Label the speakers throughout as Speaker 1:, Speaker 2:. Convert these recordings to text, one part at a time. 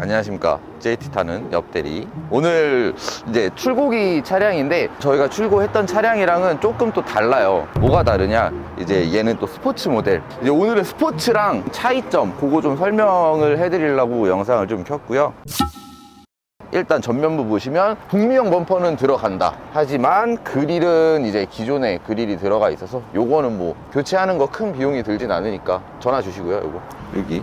Speaker 1: 안녕하십니까. JT 타는 옆대리. 오늘 이제 출고기 차량인데 저희가 출고했던 차량이랑은 조금 또 달라요. 뭐가 다르냐? 이제 얘는 또 스포츠 모델. 이제 오늘은 스포츠랑 차이점 그거 좀 설명을 해드리려고 영상을 좀 켰고요. 일단 전면부 보시면 북미형 범퍼는 들어간다. 하지만 그릴은 이제 기존에 그릴이 들어가 있어서 요거는 뭐 교체하는 거 큰 비용이 들진 않으니까 전화 주시고요 요거. 여기.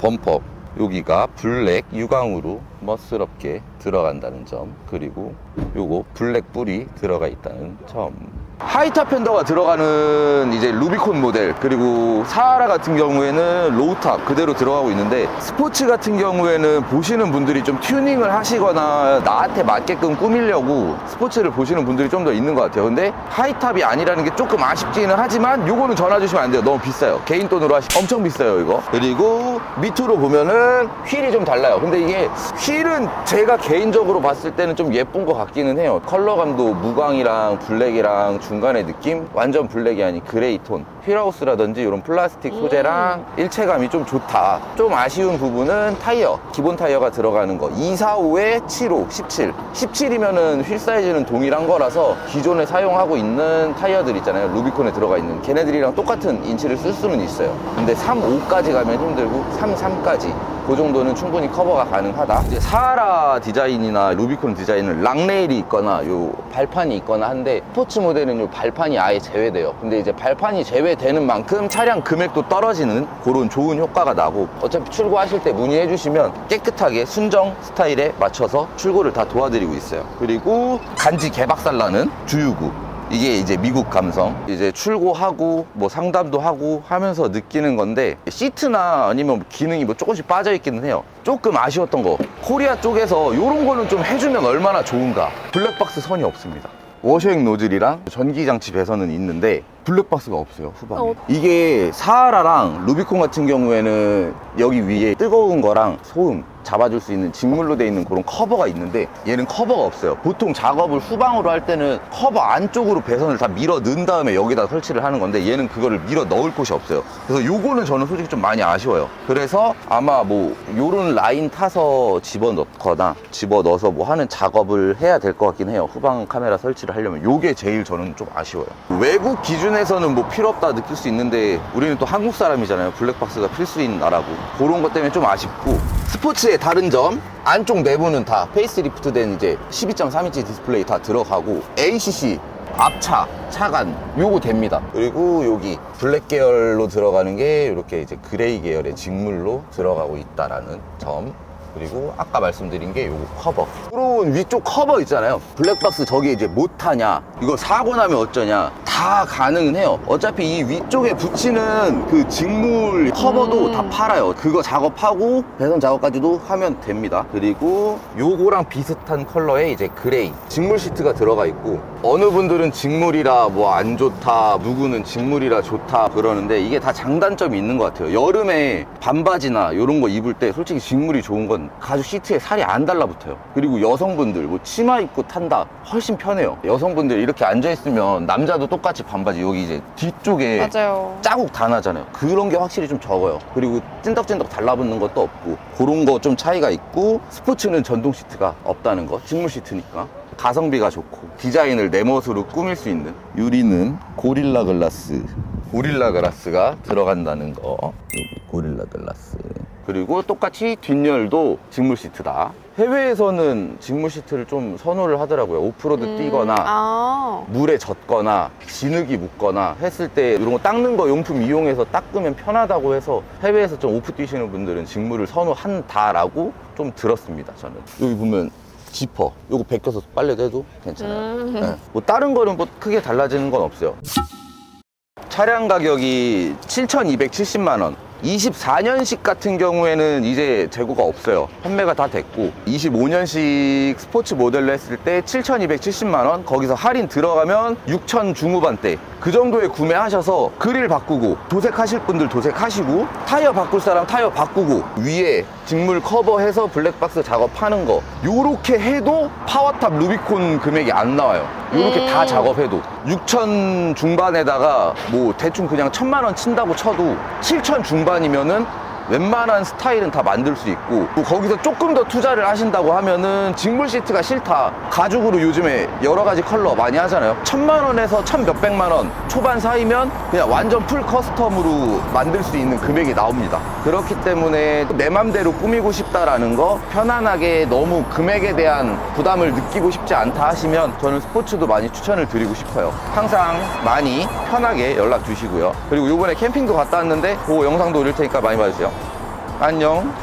Speaker 1: 범퍼 여기가 블랙 유광으로 멋스럽게 들어간다는 점 그리고 요거 블랙 뿔이 들어가 있다는 점 하이탑 펜더가 들어가는 이제 루비콘 모델 그리고 사하라 같은 경우에는 로우탑 그대로 들어가고 있는데 스포츠 같은 경우에는 보시는 분들이 좀 튜닝을 하시거나 나한테 맞게끔 꾸미려고 스포츠를 보시는 분들이 좀 더 있는 것 같아요. 근데 하이탑이 아니라는 게 조금 아쉽기는 하지만 요거는 전화 주시면 안 돼요. 너무 비싸요. 개인 돈으로 하시 엄청 비싸요 이거. 그리고 밑으로 보면은 휠이 좀 달라요. 근데 이게 휠은 제가 개인적으로 봤을 때는 좀 예쁜 것 같기는 해요. 컬러감도 무광이랑 블랙이랑 중간의 느낌? 완전 블랙이 아닌 그레이 톤. 휠하우스라든지 이런 플라스틱 소재랑 일체감이 좀 좋다. 좀 아쉬운 부분은 타이어. 기본 타이어가 들어가는 거. 245에 75, 17 17이면은 휠 사이즈는 동일한 거라서 기존에 사용하고 있는 타이어들 있잖아요. 루비콘에 들어가 있는. 걔네들이랑 똑같은 인치를 쓸 수는 있어요. 근데 35까지 가면 힘들고 33까지. 그 정도는 충분히 커버가 가능하다. 이제 사하라 디자인이나 루비콘 디자인은 락레일이 있거나 요 발판이 있거나 한데 스포츠 모델은 요 발판이 아예 제외돼요. 근데 이제 발판이 제외되는 만큼 차량 금액도 떨어지는 그런 좋은 효과가 나고 어차피 출고하실 때 문의해 주시면 깨끗하게 순정 스타일에 맞춰서 출고를 다 도와드리고 있어요. 그리고 간지 개박살 나는 주유구. 이게 이제 미국 감성. 이제 출고하고 뭐 상담도 하고 하면서 느끼는 건데 시트나 아니면 기능이 뭐 조금씩 빠져 있기는 해요. 조금 아쉬웠던 거. 코리아 쪽에서 이런 거는 좀 해주면 얼마나 좋은가. 블랙박스 선이 없습니다 워셔액 노즐이랑 전기장치 배선은 있는데 블랙박스가 없어요 후방에.
Speaker 2: 어.
Speaker 1: 이게 사하라랑 루비콘 같은 경우에는 여기 위에 뜨거운 거랑 소음 잡아줄 수 있는 직물로 돼 있는 그런 커버가 있는데 얘는 커버가 없어요. 보통 작업을 후방으로 할 때는 커버 안쪽으로 배선을 다 밀어 넣은 다음에 여기다 설치를 하는 건데 얘는 그거를 밀어 넣을 곳이 없어요. 그래서 요거는 저는 솔직히 좀 많이 아쉬워요. 그래서 아마 뭐 요런 라인 타서 집어넣거나 집어넣어서 뭐 하는 작업을 해야 될 것 같긴 해요. 후방 카메라 설치를 하려면 요게 제일 저는 좀 아쉬워요. 외국 기준에 서는 뭐 필요 없다 느낄 수 있는데 우리는 또 한국 사람이잖아요. 블랙박스가 필수인 나라고. 그런 것 때문에 좀 아쉽고. 스포츠의 다른 점. 안쪽 내부는 다 페이스리프트 된 이제 12.3인치 디스플레이 다 들어가고 ACC 앞차 차간 요거 됩니다. 그리고 여기 블랙 계열로 들어가는 게 이렇게 이제 그레이 계열의 직물로 들어가고 있다라는 점 그리고 아까 말씀드린 게 요거 커버. 들어온 위쪽 커버 있잖아요. 블랙박스 저기 이제 못하냐. 이거 사고 나면 어쩌냐. 다 가능은 해요. 어차피 이 위쪽에 붙이는 그 직물 커버도
Speaker 2: 음.
Speaker 1: 다 팔아요. 그거 작업하고 배선 작업까지도 하면 됩니다. 그리고 요거랑 비슷한 컬러의 이제 그레이. 직물 시트가 들어가 있고 어느 분들은 직물이라 뭐 안 좋다 누구는 직물이라 좋다 그러는데 이게 다 장단점이 있는 것 같아요. 여름에 반바지나 이런 거 입을 때 솔직히 직물이 좋은 건 가죽 시트에 살이 안 달라붙어요 그리고 여성분들 뭐 치마 입고 탄다 훨씬 편해요 여성분들 이렇게 앉아있으면 남자도 똑같이 반바지 여기 이제 뒤쪽에
Speaker 2: 맞아요.
Speaker 1: 자국 다 나잖아요. 그런 게 확실히 좀 적어요. 그리고 찐덕찐덕 달라붙는 것도 없고 그런 거 좀 차이가 있고 스포츠는 전동 시트가 없다는 거 직물 시트니까 가성비가 좋고 디자인을 내 멋으로 꾸밀 수 있는 유리는 고릴라 글라스. 고릴라 글라스가 들어간다는 거. 여기 고릴라 글라스. 그리고 똑같이 뒷열도 직물 시트다. 해외에서는 직물 시트를 좀 선호를 하더라고요. 오프로드
Speaker 2: 음,
Speaker 1: 뛰거나
Speaker 2: 아.
Speaker 1: 물에 젖거나 진흙이 묻거나 했을 때 이런 거 닦는 거 용품 이용해서 닦으면 편하다고 해서 해외에서 좀 오프 뛰시는 분들은 직물을 선호한다라고 좀 들었습니다 저는. 여기 보면 지퍼 요거 벗겨서 빨래도 해도 괜찮아요
Speaker 2: 음.
Speaker 1: 네. 뭐 다른 거는 뭐 크게 달라지는 건 없어요 차량 가격이 7,270만 원 24년식 같은 경우에는 이제 재고가 없어요. 판매가 다 됐고 25년식 스포츠 모델로 했을 때 7,270만 원 거기서 할인 들어가면 6,000 중후반대 그 정도에 구매하셔서 그릴 바꾸고 도색하실 분들 도색하시고 타이어 바꿀 사람 타이어 바꾸고 위에 직물 커버해서 블랙박스 작업하는 거 요렇게 해도 파워탑 루비콘 금액이 안 나와요. 요렇게 다
Speaker 2: 음.
Speaker 1: 작업해도 6천 중반에다가 뭐 대충 그냥 천만 원 친다고 쳐도 7천 중반이면은 웬만한 스타일은 다 만들 수 있고 또 거기서 조금 더 투자를 하신다고 하면은 직물 시트가 싫다. 가죽으로 요즘에 여러 가지 컬러 많이 하잖아요. 천만 원에서 천 몇백만 원 초반 사이면 그냥 완전 풀 커스텀으로 만들 수 있는 금액이 나옵니다. 그렇기 때문에 내 맘대로 꾸미고 싶다라는 거 편안하게 너무 금액에 대한 부담을 느끼고 싶지 않다 하시면 저는 스포츠도 많이 추천을 드리고 싶어요. 항상 많이 편하게 연락 주시고요. 그리고 요번에 캠핑도 갔다 왔는데 그 영상도 올릴 테니까 많이 봐주세요 안녕